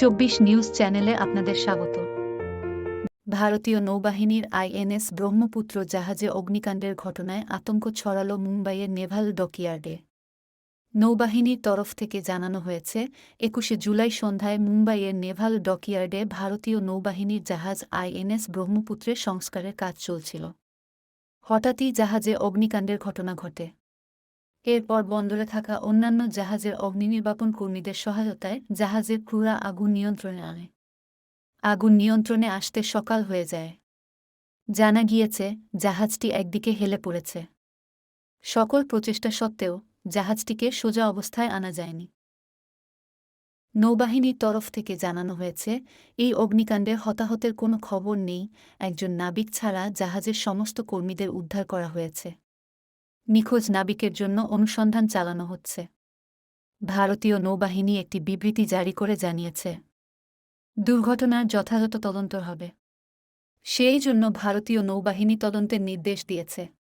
চব্বিশ নিউজ চ্যানেলে আপনাদের স্বাগত। ভারতীয় নৌবাহিনীর আইএনএস ব্রহ্মপুত্র জাহাজে অগ্নিকাণ্ডের ঘটনায় আতঙ্ক ছড়াল মুম্বাইয়ের নেভাল ডকইয়ার্ডে। নৌবাহিনীর তরফ থেকে জানানো হয়েছে, একুশে জুলাই সন্ধ্যায় মুম্বাইয়ের নেভাল ডকইয়ার্ডে ভারতীয় নৌবাহিনীর জাহাজ আইএনএস ব্রহ্মপুত্রের সংস্কারের কাজ চলছিল। হঠাৎই জাহাজে অগ্নিকাণ্ডের ঘটনা ঘটে। এরপর বন্দরে থাকা অন্যান্য জাহাজের অগ্নিনির্বাপন কর্মীদের সহায়তায় জাহাজের ক্রুরা আগুন নিয়ন্ত্রণে আনে। আগুন নিয়ন্ত্রণে আসতে সকাল হয়ে যায়। জানা গিয়েছে, জাহাজটি একদিকে হেলে পড়েছে। সকল প্রচেষ্টা সত্ত্বেও জাহাজটিকে সোজা অবস্থায় আনা যায়নি। নৌবাহিনীর তরফ থেকে জানানো হয়েছে, এই অগ্নিকাণ্ডে হতাহতের কোনো খবর নেই, একজন নাবিক ছাড়া জাহাজের সমস্ত কর্মীদের উদ্ধার করা হয়েছে। নিখোঁজ নাবিকের জন্য অনুসন্ধান চালানো হচ্ছে। ভারতীয় নৌবাহিনী একটি বিবৃতি জারি করে জানিয়েছে। দুর্ঘটনার যথাযথ তদন্ত হবে। সেই জন্য ভারতীয় নৌবাহিনী তদন্তের নির্দেশ দিয়েছে।